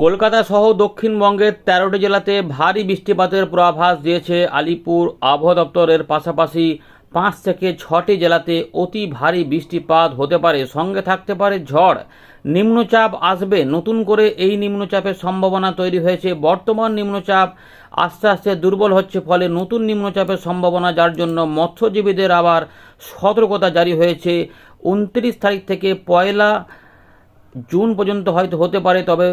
কলকাতা সহ দক্ষিণবঙ্গের তেরোটি জেলাতে ভারী বৃষ্টিপাতের পূর্বাভাস দিয়েছে আলিপুর আবহাওয়া দপ্তরের পাশাপাশি পাঁচ থেকে ছটি জেলাতে অতি ভারী বৃষ্টিপাত হতে পারে। সঙ্গে থাকতে পারে ঝড়। নিম্নচাপ আসবে। নতুন করে এই নিম্নচাপের সম্ভাবনা তৈরি হয়েছে। বর্তমান নিম্নচাপ আস্তে আস্তে দুর্বল হচ্ছে ফলে নতুন নিম্নচাপের সম্ভাবনা, যার জন্য মৎস্যজীবীদের আবার সতর্কতা জারি হয়েছে। উনত্রিশ তারিখ থেকে পয়লা জুন পর্যন্ত হয়তো হতে পারে, তবে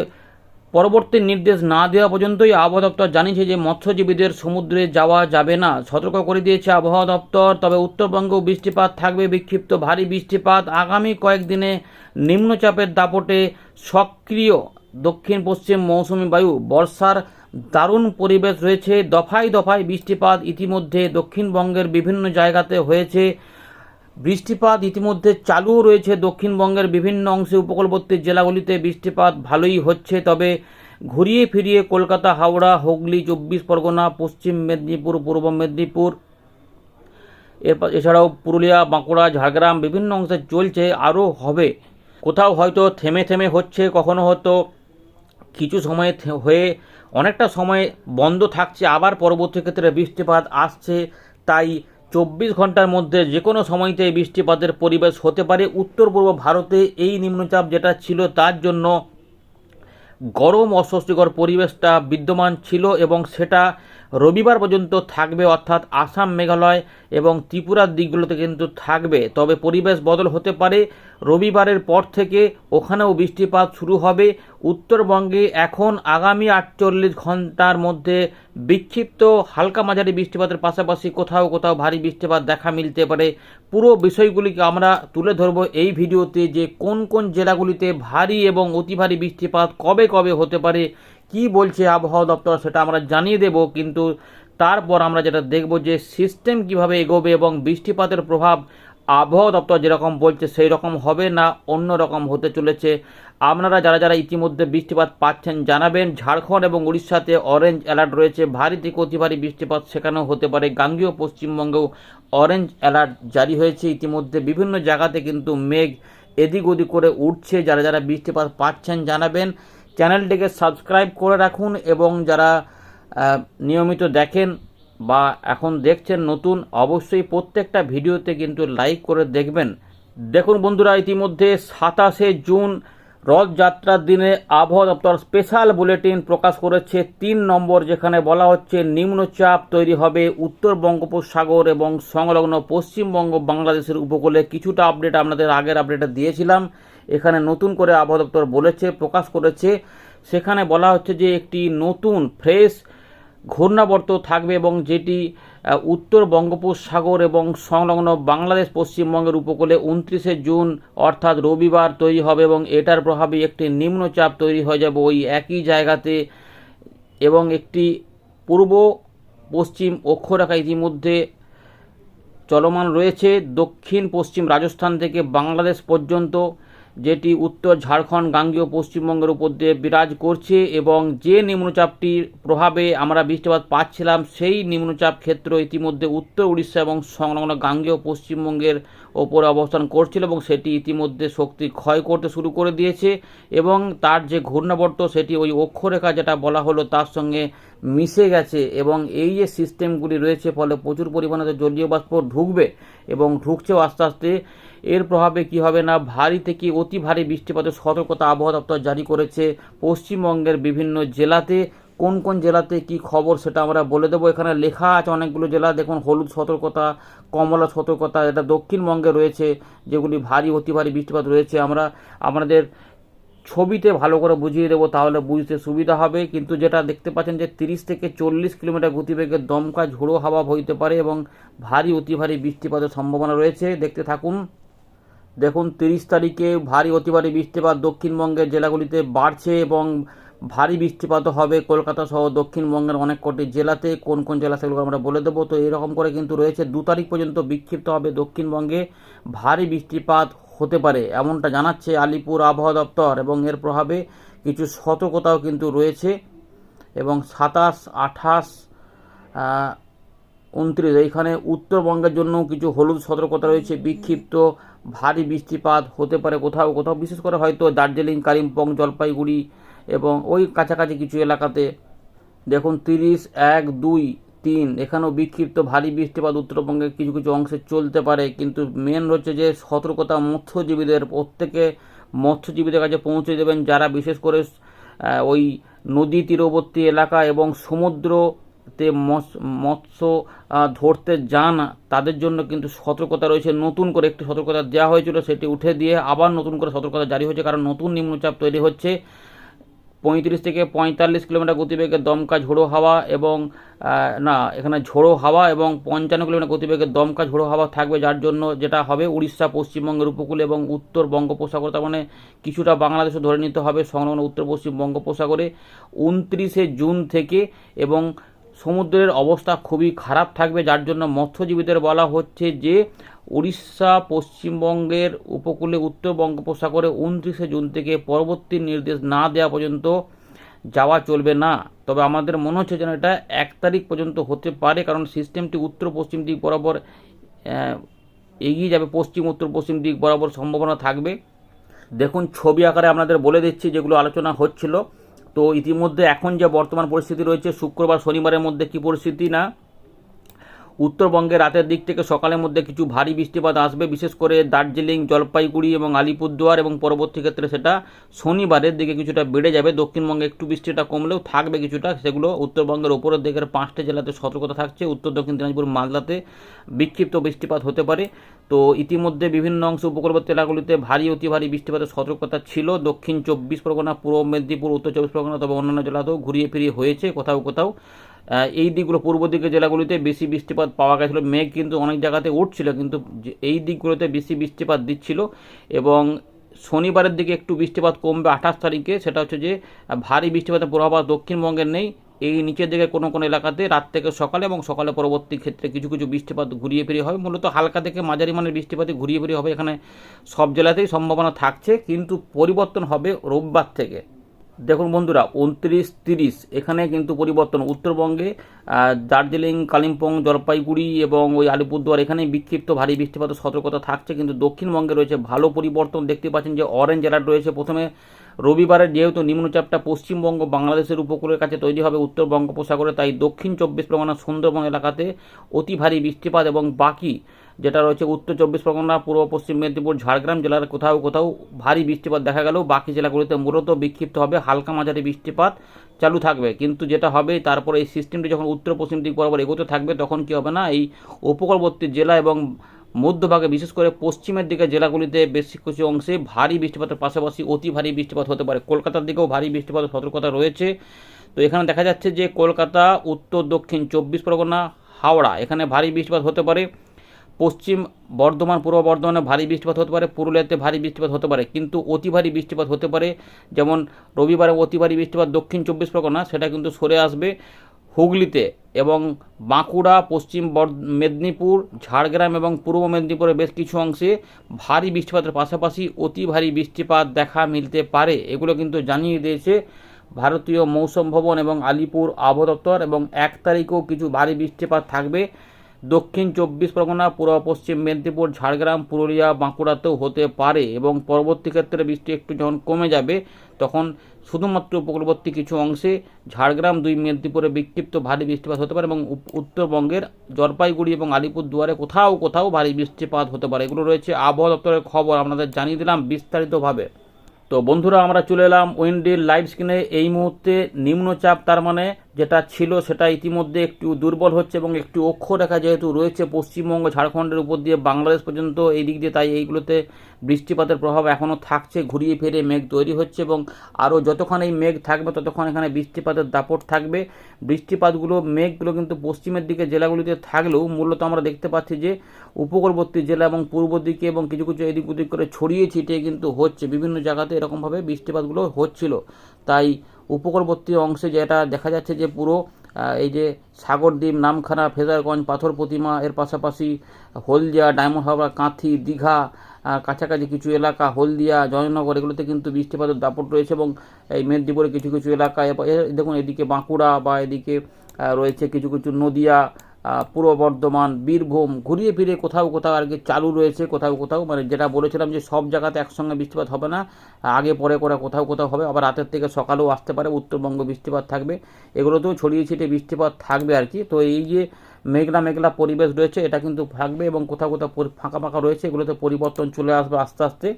পরবর্তী নির্দেশ না দেওয়া পর্যন্তই আবহাওয়া দপ্তর জানিয়েছে যে মৎস্যজীবীদের সমুদ্রে যাওয়া যাবে না। সতর্ক করে দিয়েছে আবহাওয়া দপ্তর। তবে উত্তরবঙ্গেও বৃষ্টিপাত থাকবে, বিক্ষিপ্ত ভারী বৃষ্টিপাত। আগামী কয়েকদিনে নিম্নচাপের দাপটে সক্রিয় দক্ষিণ পশ্চিম মৌসুমি বায়ু। বর্ষার দারুণ পরিবেশ রয়েছে। দফায় দফায় বৃষ্টিপাত ইতিমধ্যে দক্ষিণবঙ্গের বিভিন্ন জায়গাতে হয়েছে। বৃষ্টিপাত ইতিমধ্যে চালু রয়েছে দক্ষিণবঙ্গের বিভিন্ন অংশে উপকূলবর্তী জেলাগুলিতে। বৃষ্টিপাত ভালোই হচ্ছে, তবে ঘুরিয়ে ফিরিয়ে কলকাতা, হাওড়া, হুগলি, চব্বিশ পরগনা, পশ্চিম মেদিনীপুর, পূর্ব মেদিনীপুর, এরপর এছাড়াও পুরুলিয়া, বাঁকুড়া, ঝাড়গ্রাম বিভিন্ন অংশে চলছে, আরও হবে। কোথাও হয়তো থেমে থেমে হচ্ছে, কখনো হয়তো কিছু সময় হয়ে অনেকটা সময় বন্ধ থাকছে, আবার পরবর্তী ক্ষেত্রে বৃষ্টিপাত আসছে, তাই চব্বিশ ঘণ্টার মধ্যে যে কোনো সময়তে বৃষ্টিপাতের পরিবেশ হতে পারে। উত্তর পূর্ব ভারতে এই নিম্নচাপ যেটা ছিল তার জন্য গরম অস্বস্তিকর পরিবেশটা বিদ্যমান ছিল এবং সেটা রবিবার পর্যন্ত থাকবে অর্থাৎ আসাম মেঘালয় এবং ত্রিপুরার দিকগুলোতে কিন্তু থাকবে। তবে পরিবেশ বদল হতে পারে। রবিবারের পর থেকে ওখানেও বৃষ্টিপাত শুরু হবে। উত্তরবঙ্গে এখন আগামী আটচল্লিশ ঘণ্টার মধ্যে বিক্ষিপ্ত হালকা মাঝারি বৃষ্টিপাতের পাশাপাশি কোথাও কোথাও ভারী বৃষ্টিপাত দেখা মিলতে পারে। পুরো বিষয়গুলিকে আমরা তুলে ধরব এই ভিডিওতে যে কোন কোন জেলাগুলিতে ভারী এবং অতি ভারী বৃষ্টিপাত কবে কবে হতে পারে কি বলছে আবহাওয়া দপ্তর সেটা আমরা জানিয়ে দেব, কিন্তু তারপর আমরা যেটা দেখব যে সিস্টেম কীভাবে এগোবে এবং বৃষ্টিপাতের প্রভাব আবহাওয়া দপ্তর যেরকম বলছে সেই রকম হবে না, অন্য রকম হতে চলেছে। আপনারা যারা যারা ইতিমধ্যে বৃষ্টিপাত পাচ্ছেন জানাবেন। ঝাড়খণ্ড এবং উড়িষ্যাতে অরেঞ্জ অ্যালার্ট রয়েছে। ভারী থেকে অতি ভারী বৃষ্টিপাত সেখানেও হতে পারে। গাঙ্গীয় পশ্চিমবঙ্গেও অরেঞ্জ অ্যালার্ট জারি হয়েছে। ইতিমধ্যে বিভিন্ন জায়গাতে কিন্তু মেঘ এদিক ওদিক করে উঠছে। যারা যারা বৃষ্টিপাত পাচ্ছেন জানাবেন। চ্যানেলটিকে সাবস্ক্রাইব করে রাখুন এবং যারা নিয়মিত দেখেন বা এখন দেখছেন নতুন, অবশ্যই প্রত্যেকটা ভিডিওতে কিন্তু লাইক করে দেখবেন। দেখুন বন্ধুরা, ইতিমধ্যে সাতাশে জুন রথযাত্রার দিনে আবহাওয়া দপ্তর স্পেশাল বুলেটিন প্রকাশ করেছে। তিন নম্বর, যেখানে বলা হচ্ছে নিম্নচাপ তৈরি হবে উত্তর বঙ্গোপসাগর এবং সংলগ্ন পশ্চিমবঙ্গ বাংলাদেশের উপকূলে। কিছুটা আপডেট আপনাদের আগের আপডেটে দিয়েছিলাম। এখানে নতুন করে আবহাওয়া দপ্তর বলেছে, প্রকাশ করেছে। সেখানে বলা হচ্ছে যে একটি নতুন, ফ্রেশ ঘূর্ণাবর্ত থাকবে এবং যেটি উত্তর বঙ্গোপসাগর এবং সংলগ্ন বাংলাদেশ পশ্চিমবঙ্গের উপকূলে উনত্রিশে জুন, অর্থাৎ রবিবার, তৈরি হবে এবং এটার প্রভাবে একটি নিম্নচাপ তৈরি হয়ে যাবে ওই একই জায়গাতে এবং একটি পূর্ব, পশ্চিম অক্ষরেখা ইতিমধ্যে চলমান রয়েছে। দক্ষিণ পশ্চিম রাজস্থান থেকে বাংলাদেশ পর্যন্ত যেটি উত্তর ঝাড়খণ্ড, গাঙ্গীয় পশ্চিমবঙ্গের উপর দিয়ে বিরাজ করছে এবং যে নিম্নচাপটির প্রভাবে আমরা বৃষ্টিপাত পাচ্ছিলাম, সেই নিম্নচাপ ক্ষেত্র ইতিমধ্যে উত্তর উড়িষ্যা এবং সংলগ্ন গাঙ্গেয় পশ্চিমবঙ্গের ওপরে অবস্থান করছিল এবং সেটি ইতিমধ্যে শক্তি ক্ষয় করতে শুরু করে দিয়েছে এবং তার যে ঘূর্ণাবর্ত, সেটি ওই অক্ষরেখা যেটা বলা হলো তার সঙ্গে মিশে গেছে এবং এই যে সিস্টেমগুলি রয়েছে, ফলে প্রচুর পরিমাণে জলীয় বাষ্প ঢুকবে এবং ঢুকছেও আস্তে আস্তে। এর প্রভাবে কি হবে না? ভারী থেকে অতি ভারী বৃষ্টিপাতের সতর্কতা আবহাওয়া দপ্তর জারি করেছে পশ্চিমবঙ্গের বিভিন্ন জেলাতে। কোন কোন জেলাতে কি খবর সেটা আমরা বলে দেবো। এখানে লেখা আছে অনেকগুলো জেলা। দেখুন, হলুদ সতর্কতা, কমলা সতর্কতা, এটা দক্ষিণবঙ্গে রয়েছে, যেগুলি ভারী, অতি ভারী বৃষ্টিপাত রয়েছে। আমরা আমাদের ছবিতে ভালো করে বুঝিয়ে দেবো, তাহলে বুঝতে সুবিধা হবে। কিন্তু যেটা দেখতে পাচ্ছেন যে তিরিশ থেকে চল্লিশ কিলোমিটার গতিবেগে দমকা ঝোড়ো হাওয়া বইতে পারে এবং ভারী, অতি ভারী বৃষ্টিপাতের সম্ভাবনা রয়েছে। দেখতে থাকুন। দেখুন, তিরিশ তারিখে ভারী অতি ভারী বৃষ্টিপাত দক্ষিণবঙ্গের জেলাগুলিতে বাড়ছে এবং ভারী বৃষ্টিপাত হবে কলকাতা সহ দক্ষিণবঙ্গের অনেক কটি জেলাতে। কোন কোন জেলা সেগুলো আমরা বলে দেবো? তো এরকম করে কিন্তু রয়েছে। দু তারিখ পর্যন্ত বিক্ষিপ্ত হবে দক্ষিণবঙ্গে ভারী বৃষ্টিপাত হতে পারে, এমনটা জানাচ্ছে আলিপুর আবহাওয়া দপ্তর এবং এর প্রভাবে কিছু সতর্কতাও কিন্তু রয়েছে এবং সাতাশ, আঠাশ উনত্রিশ, এইখানে উত্তরবঙ্গের জন্য কিছু হলুদ সতর্কতা রয়েছে, বিক্ষিপ্ত ভারী বৃষ্টিপাত হতে পারে কোথাও কোথাও, বিশেষ করে হয়তো দার্জিলিং, কালিম্পং, জলপাইগুড়ি এবং ওই কাছাকাছি কিছু এলাকাতে। দেখুন, তিরিশ, এক, দুই, তিন, এখানেও বিক্ষিপ্ত ভারী বৃষ্টিপাত উত্তরবঙ্গের কিছু কিছু অংশে চলতে পারে। কিন্তু মেন হচ্ছে যে সতর্কতা মৎস্যজীবীদের, প্রত্যেকে মৎস্যজীবীদের কাছে পৌঁছে দেবেন যারা বিশেষ করে ওই নদী তীরবর্তী এলাকা এবং সমুদ্রতে মৎস- মৎস্য ধরতে যান, তাদের জন্য কিন্তু সতর্কতা রয়েছে। নতুন করে একটি সতর্কতা দেওয়া হয়েছিল, সেটি উঠে দিয়ে আবার নতুন করে সতর্কতা জারি হয়েছে, কারণ নতুন নিম্নচাপ তৈরি হচ্ছে। পঁয়ত্রিশ থেকে পঁয়তাল্লিশ কিলোমিটার গতিবেগে দমকা ঝোড়ো হাওয়া এবং না, এখানে ঝোড়ো হাওয়া এবং পঞ্চান্ন কিলোমিটার গতিবেগে দমকা ঝোড়ো হাওয়া থাকবে, যার জন্য যেটা হবে উড়িষ্যা, পশ্চিমবঙ্গের উপকূলে এবং উত্তর বঙ্গোপসাগর। তার মানে কিছুটা বাংলাদেশও ধরে নিতে হবে, সংলগ্ন উত্তর পশ্চিম বঙ্গোপসাগরে। উনত্রিশে জুন থেকে এবং সমুদ্রের অবস্থা খুবই খারাপ থাকবে, যার জন্য মৎস্যজীবীদের বলা হচ্ছে যে উড়িষ্যা পশ্চিমবঙ্গের উপকূলে উত্তর বঙ্গোপসাগরে উনত্রিশে জুন থেকে পরবর্তী নির্দেশ না দেওয়া পর্যন্ত যাওয়া চলবে না। তবে আমাদের মনে হচ্ছে যেন এটা এক তারিখ পর্যন্ত হতে পারে, কারণ সিস্টেমটি উত্তর পশ্চিম দিক বরাবর এগিয়ে যাবে। পশ্চিম উত্তর পশ্চিম দিক বরাবর সম্ভাবনা থাকবে। দেখুন, ছবি আকারে আপনাদের বলে দিচ্ছি যেগুলো আলোচনা হচ্ছিল। তো ইতিমধ্যে এখন যে বর্তমান পরিস্থিতি রয়েছে শুক্রবার শনিবারের মধ্যে কি পরিস্থিতি না? উত্তরবঙ্গে রাতের দিক থেকে সকালের মধ্যে কিছু ভারী বৃষ্টিপাত আসবে। বিশেষ করে দার্জিলিং, জলপাইগুড়ি এবং আলিপুরদুয়ার এবং পরবর্তী ক্ষেত্রে সেটা শনিবারের দিকে কিছুটা বেড়ে যাবে। দক্ষিণবঙ্গে একটু বৃষ্টিটা কমলেও থাকবে কিছুটা, সেগুলো উত্তরবঙ্গের উপরের দিকের পাঁচটা জেলাতে সতর্কতা থাকছে। উত্তর, দক্ষিণ দিনাজপুর, মালদাতে বিক্ষিপ্ত বৃষ্টিপাত হতে পারে। তো ইতিমধ্যে বিভিন্ন অংশ উপকূলবর্তী এলাকাগুলিতে ভারী, অতি ভারী বৃষ্টিপাতের সতর্কতা ছিল। দক্ষিণ চব্বিশ পরগনা, পূর্ব মেদিনীপুর, উত্তর চব্বিশ পরগনা, তবে অন্যান্য জেলাতেও ঘুরিয়ে ফিরিয়ে হয়েছে কোথাও কোথাও। এই দিকগুলো, পূর্ব দিকের জেলাগুলিতে বেশি বৃষ্টিপাত পাওয়া গেছিল। মেঘ কিন্তু অনেক জায়গাতে উঠছিল, কিন্তু এই দিকগুলোতে বেশি বৃষ্টিপাত দিচ্ছিল। এবং শনিবারের দিকে একটু বৃষ্টিপাত কমবে আঠাশ তারিখে, সেটা হচ্ছে যে ভারী বৃষ্টিপাতের পূর্বাভাস দক্ষিণবঙ্গের নেই। এই নিচের দিকে কোনো কোনো এলাকাতে রাত থেকে সকালে এবং সকালে পরবর্তী ক্ষেত্রে কিছু কিছু বৃষ্টিপাত ঘুরিয়ে ফিরিয়ে হবে। মূলত হালকা থেকে মাঝারি মানের বৃষ্টিপাতে ঘুরিয়ে ফিরিয়ে হবে এখানে সব জেলাতেই সম্ভাবনা থাকছে। কিন্তু পরিবর্তন হবে রোববার থেকে। দেখুন বন্ধুরা, উনত্রিশ তিরিশ, এখানে কিন্তু পরিবর্তন। উত্তরবঙ্গে দার্জিলিং, কালিম্পং, জলপাইগুড়ি এবং ওই আলিপুরদুয়ার এখানে বিক্ষিপ্ত ভারী বৃষ্টিপাতের সতর্কতা থাকছে। কিন্তু দক্ষিণবঙ্গে রয়েছে ভালো পরিবর্তন। দেখতে পাচ্ছেন যে অরেঞ্জ অ্যালার্ট রয়েছে। প্রথমে রবিবারে যেহেতু নিম্নচাপটা পশ্চিমবঙ্গ বাংলাদেশের উপকূলের কাছে তৈরি হবে উত্তর বঙ্গোপসাগরে, তাই দক্ষিণ চব্বিশ পরগনা, সুন্দরবন এলাকাতে অতি ভারী বৃষ্টিপাত এবং বাকি যেটা রয়েছে উত্তর চব্বিশ পরগনা, পূর্ব পশ্চিম মেদিনীপুর, ঝাড়গ্রাম জেলার কোথাও কোথাও ভারী বৃষ্টিপাত দেখা গেলেও বাকি জেলাগুলিতে মূলত বিক্ষিপ্ত হবে হালকা মাঝারি বৃষ্টিপাত চালু থাকবে। কিন্তু যেটা হবে, তারপরে এই সিস্টেমটি যখন উত্তর পশ্চিম দিক বরাবর এগোতে থাকবে, তখন কি হবে না, এই উপকূলবর্তী জেলা এবং মধ্যভাগে, বিশেষ করে পশ্চিমের দিকে জেলাগুলিতে বেশি কিছু অংশে ভারী বৃষ্টিপাতের পাশাপাশি অতি ভারী বৃষ্টিপাত হতে পারে। কলকাতার দিকেও ভারী বৃষ্টিপাতের সতর্কতা রয়েছে। তো এখানে দেখা যাচ্ছে যে কলকাতা, উত্তর, দক্ষিণ, চব্বিশ পরগনা, হাওড়া, এখানে ভারী বৃষ্টিপাত হতে পারে। পশ্চিম বর্ধমান, পূর্ব বর্ধমানে ভারী বৃষ্টিপাত হতে পারে। পুরুলিয়াতে ভারী বৃষ্টিপাত হতে পারে। কিন্তু অতি ভারী বৃষ্টিপাত হতে পারে। যেমন রবিবারে অতি ভারী বৃষ্টিপাত দক্ষিণ চব্বিশ পরগনা, সেটা কিন্তু সরে আসবে। হুগলিতে এবং বাঁকুড়া, পশ্চিম বর্ধ- মেদিনীপুর, ঝাড়গ্রাম এবং পূর্ব মেদিনীপুরের বেশ কিছু অংশে ভারী বৃষ্টিপাতের পাশাপাশি অতি ভারী বৃষ্টিপাত দেখা মিলতে পারে। এগুলো কিন্তু জানিয়ে দিয়েছে ভারতীয় মৌসম ভবন এবং আলিপুর আবহাওয়া দপ্তর এবং এক তারিখেও কিছু ভারী বৃষ্টিপাত থাকবে। দক্ষিণ চব্বিশ পরগনা, পূর্ব পশ্চিম মেদিনীপুর, ঝাড়গ্রাম, পুরুলিয়া, বাঁকুড়াতেও হতে পারে এবং পরবর্তী ক্ষেত্রে বৃষ্টি একটু যখন কমে যাবে, তখন শুধুমাত্র উপকূলবর্তী কিছু অংশে ঝাড়গ্রাম দুই মেদিনীপুরে বিক্ষিপ্ত ভারী বৃষ্টিপাত হতে পারে এবং উত্তরবঙ্গের জলপাইগুড়ি এবং আলিপুর দুয়ারে কোথাও কোথাও ভারী বৃষ্টিপাত হতে পারে। এগুলো রয়েছে আবহাওয়া দপ্তরের খবর, আপনাদের জানিয়ে দিলাম বিস্তারিতভাবে। তো বন্ধুরা, আমরা চলে এলাম উইন্ডির লাইভ স্ক্রিনে। এই মুহূর্তে নিম্নচাপ, তার মানে যেটা ছিল সেটা ইতিমধ্যে একটু দুর্বল হচ্ছে এবং একটু অক্ষরেখা যেহেতু রয়েছে, পশ্চিমবঙ্গ, ঝাড়খণ্ডের উপর দিয়ে বাংলাদেশ পর্যন্ত এই দিক দিয়ে তাই এইগুলোতে বৃষ্টিপাতের প্রভাব এখনও থাকছে, ঘুরিয়ে ফিরে মেঘ তৈরি হচ্ছে এবং আরও যতক্ষণ এই মেঘ থাকবে ততক্ষণ এখানে বৃষ্টিপাতের দাপট থাকবে। বৃষ্টিপাতগুলো, মেঘগুলো কিন্তু পশ্চিমের দিকে জেলাগুলিতে থাকলেও মূলত আমরা দেখতে পাচ্ছি যে উপকূলবর্তী জেলা এবং পূর্ব দিকে এবং কিছু কিছু এদিক ওদিক করে ছড়িয়ে ছিটিয়ে কিন্তু হচ্ছে। বিভিন্ন জায়গাতে এরকমভাবে বৃষ্টিপাতগুলো হচ্ছিল। তাই উপকূলবর্তী অংশে যেটা দেখা যাচ্ছে যে পুরো এই যে সাগরদ্বীপ নামখানা ফেজারগঞ্জ পাথর প্রতিমা, এর পাশাপাশি হলদিয়া, ডায়মন্ড হারবার, কাঁথি, দীঘা কাছাকাছি কিছু এলাকা, হলদিয়া, জয়নগর, এগুলোতে কিন্তু বৃষ্টিপাতের দাপট রয়েছে এবং এই মেদিনীপুরের কিছু কিছু এলাকা দেখুন, এদিকে বাঁকুড়া বা এদিকে রয়েছে কিছু কিছু নদিয়া পূর্ব বর্ধমান, বীরভূম, ঘুরিয়ে ফিরে কোথাও কোথাও আর কি চালু রয়েছে, কোথাও কোথাও। মানে যেটা বলেছিলাম যে সব জায়গাতে একসঙ্গে বৃষ্টিপাত হবে না, আগে পরে করে কোথাও কোথাও হবে, আবার রাতের থেকে সকালেও আসতে পারে, উত্তরবঙ্গ বৃষ্টিপাত থাকবে। এগুলোতেও ছড়িয়ে ছিটিয়ে বৃষ্টিপাত থাকবে আর কি। তো এই যে মেঘলা মেঘলা পরিবেশ রয়েছে, এটা কিন্তু থাকবে এবং কোথাও কোথাও ফাঁকা ফাঁকা রয়েছে, এগুলোতে পরিবর্তন চলে আসবে আস্তে আস্তে।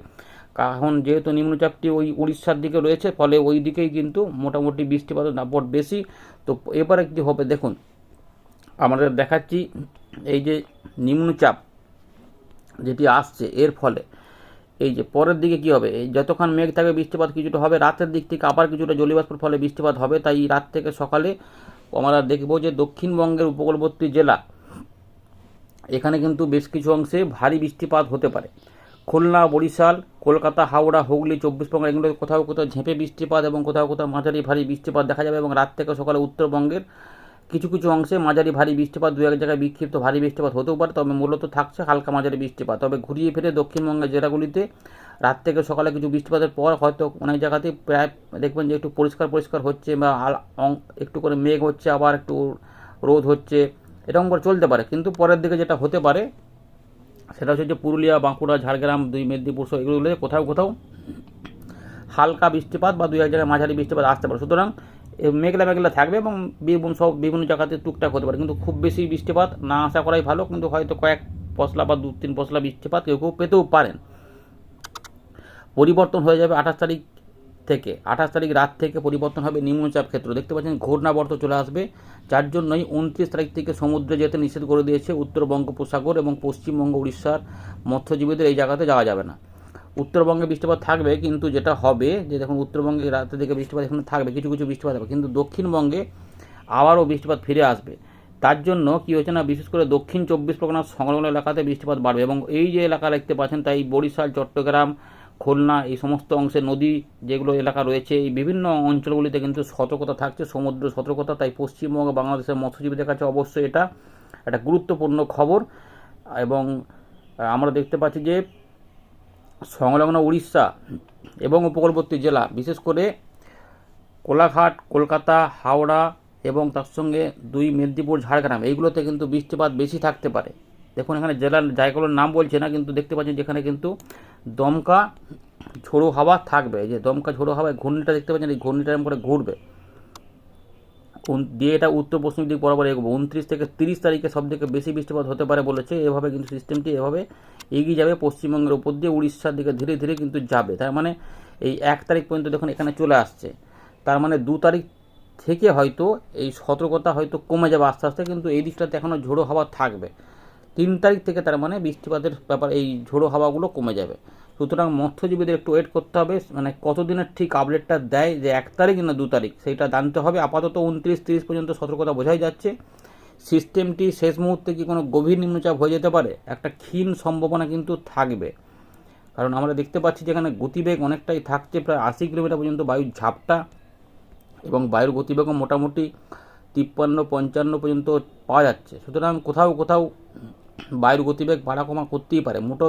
এখন যেহেতু নিম্নচাপটি ওই উড়িষ্যার দিকে রয়েছে, ফলে ওই দিকেই কিন্তু মোটামুটি বৃষ্টিপাতের দাপট বেশি। তো এবারে কী হবে? দেখুন আমাদের দেখাচ্ছি এই যে নিম্নচাপ যেটি আসছে এর ফলে। এই যে পরের দিকে কি হবে? এই যতক্ষণ মেঘ থাকবে, বৃষ্টিপাত কিছুটা হবে, রাতের দিক থেকে আবার কিছুটা জলীয়বাষ্পের ফলে বৃষ্টিপাত হবে। তাই রাত থেকে সকালে আমরা দেখব যে দক্ষিণবঙ্গের উপকূলবর্তী জেলা, এখানে কিন্তু বেশ কিছু অংশে ভারী বৃষ্টিপাত হতে পারে। খুলনা, বরিশাল, কলকাতা, হাওড়া, হুগলি, চব্বিশ পরগনা এগুলো কোথাও কোথাও ঝেঁপে বৃষ্টিপাত এবং কোথাও কোথাও মাঝারি ভারী বৃষ্টিপাত দেখা যাবে এবং রাত থেকে সকালে উত্তরবঙ্গের কিছু কিছু অংশে মাঝারি ভারী বৃষ্টিপাত, দু এক জায়গায় বিক্ষিপ্ত ভারী বৃষ্টিপাত হতেও পারে, তবে মূলত থাকছে হালকা মাঝারি বৃষ্টিপাত। তবে ঘুরিয়ে ফিরে দক্ষিণবঙ্গের জেলাগুলিতে রাত থেকে সকালে কিছু বৃষ্টিপাতের পর হয়তো অনেক জায়গাতে প্রায় দেখবেন যে একটু পরিষ্কার পরিষ্কার হচ্ছে বা একটু করে মেঘ হচ্ছে, আবার একটু রোদ হচ্ছে, এরকম করে চলতে পারে। কিন্তু পরের দিকে যেটা হতে পারে, সেটা হচ্ছে যে পুরুলিয়া, বাঁকুড়া, ঝাড়গ্রাম, দুই মেদিনীপুর এগুলো কোথাও কোথাও হালকা বৃষ্টিপাত বা দুই এক জায়গায় মাঝারি বৃষ্টিপাত আসতে পারে। সুতরাং মেঘলা মেঘলা থাকবে এবং বীরভূম সব বিভিন্ন জায়গাতে টুকটাক হতে পারে। কিন্তু খুব বেশি বৃষ্টিপাত না আশা করাই ভালো, কিন্তু হয়তো কয়েক পশলা বা দু তিন পশলা বৃষ্টিপাত কেউ কেউ পেতেও পারেন। পরিবর্তন হয়ে যাবে আঠাশ তারিখ থেকে। আঠাশ তারিখ রাত থেকে পরিবর্তন হবে নিম্নচাপ ক্ষেত্র। দেখতে পাচ্ছেন ঘূর্ণাবর্ত চলে আসবে। যার জন্যই উনত্রিশ তারিখ থেকে সমুদ্রে যেতে নিষেধ করে দিয়েছে উত্তর বঙ্গোপসাগর এবং পশ্চিমবঙ্গ, উড়িষ্যার মৎস্যজীবীদের। এই জায়গাতে যাওয়া যাবে না। উত্তরবঙ্গে বৃষ্টিপাত থাকবে, কিন্তু যেটা হবে যে দেখুন উত্তরবঙ্গে রাতের দিকে বৃষ্টিপাত এখানে থাকবে, কিছু কিছু বৃষ্টিপাত হবে, কিন্তু দক্ষিণবঙ্গে আবারও বৃষ্টিপাত ফিরে আসবে। তার জন্য কি হচ্ছে না, বিশেষ করে দক্ষিণ চব্বিশ পরগনার সংলগ্ন এলাকাতে বৃষ্টিপাত বাড়বে এবং এই যে এলাকা দেখতে পাচ্ছেন, তাই বরিশাল, চট্টগ্রাম, খুলনা, এই সমস্ত অংশে নদী যেগুলো এলাকা রয়েছে, এই বিভিন্ন অঞ্চলগুলিতে কিন্তু সতর্কতা থাকছে, সমুদ্র সতর্কতা, তাই পশ্চিমবঙ্গ, বাংলাদেশের মৎস্যজীবীদের কাছে অবশ্যই এটা একটা গুরুত্বপূর্ণ খবর। এবং আমরা দেখতে পাচ্ছি যে সংলগ্ন উড়িষ্যা এবং উপকূলবর্তী জেলা, বিশেষ করে কোলাঘাট, কলকাতা, হাওড়া এবং তার সঙ্গে দুই মেদিনীপুর, ঝাড়গ্রাম। এইগুলোতে কিন্তু বৃষ্টিপাত বেশি থাকতে পারে। দেখুন, এখানে জেলার জায়গাগুলোর নাম বলছে না, কিন্তু দেখতে পাচ্ছেন যেখানে কিন্তু দমকা ঝোড়ো হাওয়া থাকবে। এই যে দমকা ঝোড়ো হাওয়ায় ঘূর্ণিটা দেখতে পাচ্ছেন, এই ঘূর্ণিটা এরকম করে ঘুরবে। দিয়ে এটা উত্তর পশ্চিম দিক বরাবর এগোবে। উনত্রিশ থেকে তিরিশ তারিখে সব থেকে বেশি বৃষ্টিপাত হতে পারে বলেছে। এভাবে কিন্তু সিস্টেমটি এভাবে এগিয়ে যাবে। পশ্চিমবঙ্গের উপর দিয়ে উড়িষ্যার দিকে ধীরে ধীরে কিন্তু যাবে। তার মানে এই এক তারিখ পর্যন্ত দেখুন এখানে চলে আসছে। তার মানে দু তারিখ থেকে হয়তো এই সতর্কতা হয়তো কমে যাবে আস্তে আস্তে, কিন্তু এই দিকটাতে এখনও ঝোড়ো হাওয়া থাকবে। তিন তারিখ থেকে তার মানে বৃষ্টিপাতের ব্যাপার, এই ঝোড়ো হাওয়াগুলো কমে যাবে। সুতরাং মৎস্যজীবীদের একটু ওয়েট করতে হবে। মানে কতদিনের ঠিক আপডেটটা দেয়, যে এক তারিখ না দু তারিখ, সেইটা জানতে হবে। আপাতত উনত্রিশ, তিরিশ পর্যন্ত সতর্কতা বোঝাই যাচ্ছে। সিস্টেমটি শেষ মুহূর্তে কি কোনো গভীর নিম্নচাপ হয়ে যেতে পারে? একটা ক্ষীণ সম্ভাবনা কিন্তু থাকবে। কারণ আমরা দেখতে পাচ্ছি যেখানে গতিবেগ অনেকটাই থাকছে, প্রায় আশি কিলোমিটার পর্যন্ত বায়ুর ঝাপটা এবং বায়ুর গতিবেগও মোটামুটি তিপ্পান্ন, পঞ্চান্ন পর্যন্ত পাওয়া যাচ্ছে। সুতরাং কোথাও কোথাও বায়ুর গতিবেগ বাড়া কমা করতেই পারে। মোটো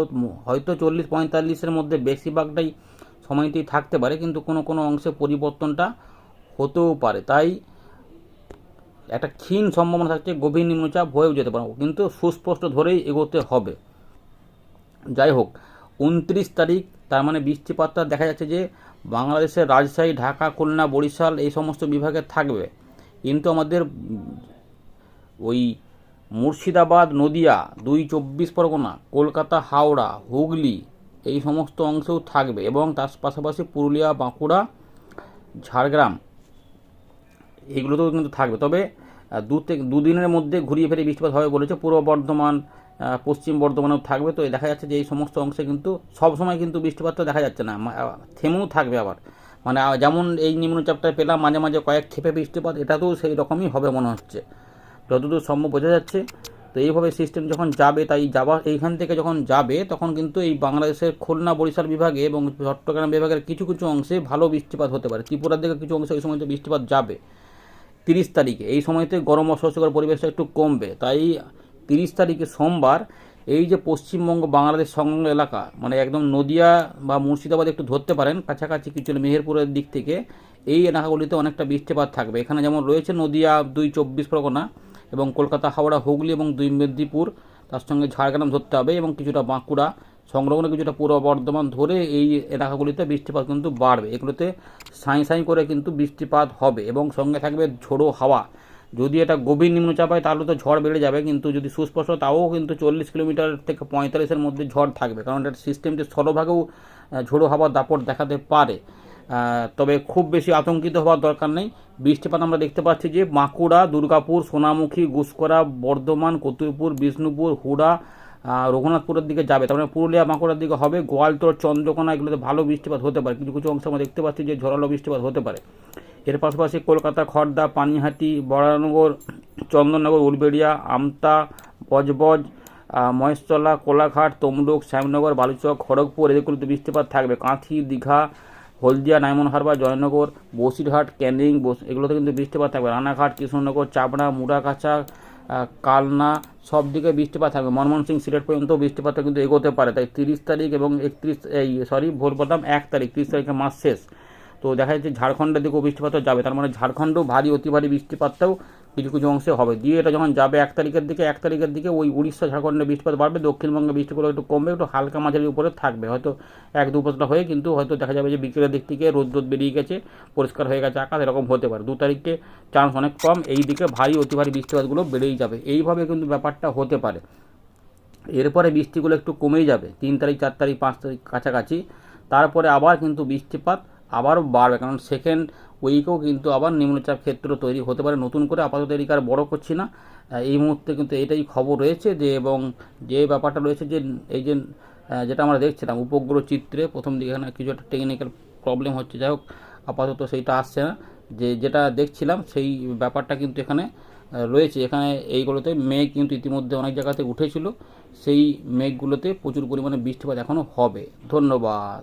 হয়তো চল্লিশ পঁয়তাল্লিশের মধ্যে বেশিরভাগটাই সময়টি থাকতে পারে, কিন্তু কোনো কোনো অংশে পরিবর্তনটা হতেও পারে। তাই একটা ক্ষীণ সম্ভাবনা থাকছে, গভীর নিম্নচাপ হয়েও যেতে পারে। কিন্তু সুস্পষ্ট ধরেই এগোতে হবে। যাই হোক, উনত্রিশ তারিখ, তার মানে বৃষ্টিপাতটা দেখা যাচ্ছে যে বাংলাদেশের রাজশাহী, ঢাকা, খুলনা, বরিশাল এই সমস্ত বিভাগে থাকবে। কিন্তু আমাদের ওই মুর্শিদাবাদ, নদিয়া, দুই চব্বিশ পরগনা, কলকাতা, হাওড়া, হুগলি, এই সমস্ত অংশেও থাকবে এবং তার পাশাপাশি পুরুলিয়া, বাঁকুড়া, ঝাড়গ্রাম এইগুলোতেও কিন্তু থাকবে। তবে দু থেকে দুদিনের মধ্যে ঘুরিয়ে ফিরে বৃষ্টিপাত হবে বলেছে পূর্ব বর্ধমান পশ্চিম বর্ধমানেও থাকবে। তো দেখা যাচ্ছে যে এই সমস্ত অংশে কিন্তু সব সময় কিন্তু বৃষ্টিপাতটা দেখা যাচ্ছে না। থেমেও থাকবে আবার। মানে যেমন এই নিম্নচাপটা পেলাম, মাঝে মাঝে কয়েক ক্ষেপে বৃষ্টিপাত, এটাতেও সেই রকমই হবে মনে হচ্ছে। যতদূর সম্ভব বোঝা যাচ্ছে। তো এইভাবে সিস্টেম যখন যাবে, তাই যাওয়া এইখান থেকে যখন যাবে, তখন কিন্তু এই বাংলাদেশের খুলনা বরিশাল বিভাগে এবং চট্টগ্রাম বিভাগের কিছু কিছু অংশে ভালো বৃষ্টিপাত হতে পারে। ত্রিপুরার দিকে কিছু অংশে ওই সময়তে বৃষ্টিপাত যাবে। তিরিশ তারিখে, এই সময়তে গরম অস্বস্তিকর পরিবেশটা একটু কমবে। তাই তিরিশ তারিখে সোমবার এই যে পশ্চিমবঙ্গ বাংলাদেশ সংলগ্ন এলাকা মানে একদম নদিয়া বা মুর্শিদাবাদ একটু ধরতে পারেন, কাছাকাছি কিছু মেহেরপুরের দিক থেকে, এই এলাকাগুলিতে অনেকটা বৃষ্টিপাত থাকবে। এখানে যেমন রয়েছে নদিয়া দুই চব্বিশ পরগনা এবং কলকাতা, হাওড়া, হুগলি এবং দুই মেদিনীপুর, তার সঙ্গে ঝাড়গ্রাম ধরতে হবে এবং কিছুটা বাঁকুড়া, সংলগ্ন কিছুটা পূর্ব বর্ধমান ধরে এই এলাকাগুলিতে বৃষ্টিপাত কিন্তু বাড়বে। এগুলোতে সাঁই সাঁই করে কিন্তু বৃষ্টিপাত হবে এবং সঙ্গে থাকবে ঝোড়ো হাওয়া। যদি এটা গভীর নিম্নচাপ হয় তাহলে তো ঝড় বেড়ে যাবে, কিন্তু যদি সুস্পষ্ট তাও কিন্তু চল্লিশ কিলোমিটার থেকে পঁয়তাল্লিশের মধ্যে ঝড় থাকবে, কারণ এটা সিস্টেমটি স্থলভাগেও ঝোড়ো হাওয়ার দাপট দেখাতে পারে। তবে খুব বেশি আতঙ্কিত হওয়ার দরকার নেই। বৃষ্টিপাত আমরা দেখতে পাচ্ছি যে বাঁকুড়া দুর্গাপুর, সোনামুখী গুসকরা বর্ধমান কতুলপুর বিষ্ণুপুর, হুড়া রঘুনাথপুরের দিকে যাবে। তার মানে পুরুলিয়া বাঁকুড়ার দিকে হবে। গোয়ালতোড় চন্দ্রকোনা এগুলোতে ভালো বৃষ্টিপাত হতে পারে। কিছু কিছু অংশে আমরা দেখতে পাচ্ছি যে ঝড়ালো বৃষ্টিপাত হতে পারে। এর পাশাপাশি কলকাতা খড়দা পানিহাটি, বরানগর, চন্দননগর, উলবেড়িয়া, আমতা, বজবজ মহেশতলা, কোলাঘাট, তমলুক, শ্যামনগর, বালুচক, খড়গপুর এদিকগুলোতে বৃষ্টিপাত থাকবে। Kanthi, Digha Haldia Diamond Harbour Joynagar, Basirhat Canning বস- এগুলোতে কিন্তু বৃষ্টিপাত থাকবে। রানাঘাট, কৃষ্ণনগর, চাপড়া, মুড়াকাছা কালনা, সব দিকে বৃষ্টিপাত থাকবে। ময়মনসিংহ সিলেট পর্যন্ত বৃষ্টিপাতটা কিন্তু এগোতে পারে। তাই তিরিশ তারিখ এবং একত্রিশ, এই, সরি, ভোর বললাম এক তারিখ, তিরিশ তারিখে মাস শেষ। তো দেখা যাচ্ছে ঝাড়খণ্ডের দিকেও বৃষ্টিপাতও যাবে। তার মানে ঝাড়খণ্ডও ভারী, অতি ভারী বৃষ্টিপাতটাও কিছু কিছু অংশে হবে। দিয়ে এটা যখন যাবে এক তারিখের দিকে, এক তারিখের দিকে ওই উড়িষ্যা ঝাড়খণ্ডে বৃষ্টিপাত বাড়বে, দক্ষিণবঙ্গে বৃষ্টিগুলো একটু কমবে, একটু হালকা মাঝারি উপরে থাকবে। হয়তো এক দু বছর হয়ে কিন্তু হয়তো দেখা যাবে যে বিকেলের দিক থেকে রোদ রোদ বেরিয়ে গেছে, পরিষ্কার হয়ে গেছে আকাশ, এরকম হতে পারে। দু তারিখে চান্স অনেক কম, এই দিকে ভারী, অতি ভারী বৃষ্টিপাতগুলো বেড়েই যাবে। এইভাবে কিন্তু ব্যাপারটা হতে পারে। এরপরে বৃষ্টিগুলো একটু কমেই যাবে, তিন তারিখ, চার তারিখ, পাঁচ তারিখ কাছাকাছি। তারপরে আবার কিন্তু বৃষ্টিপাত আবারও বাড়বে। কারণ সেকেন্ড উইকেও কিন্তু আবার নিম্নচাপ ক্ষেত্র তৈরি হতে পারে। নতুন করে আপাতত এদিকে আর বড় করছি না। এই মুহূর্তে কিন্তু এটাই খবর রয়েছে যে, এবং যে ব্যাপারটা রয়েছে যে, এই যে যেটা আমরা দেখছিলাম, উপগ্রহ চিত্রে প্রথম দিকে এখানে কিছু একটা টেকনিক্যাল প্রবলেম হচ্ছে। যাই হোক, আপাতত সেইটা আসছে না। যে, যেটা দেখছিলাম, সেই ব্যাপারটা কিন্তু এখানে রয়েছে। এখানে এইগুলোতে মেঘ কিন্তু ইতিমধ্যে অনেক জায়গাতে উঠেছিল। সেই মেঘগুলোতে প্রচুর পরিমাণে বৃষ্টিপাত এখনও হবে। ধন্যবাদ।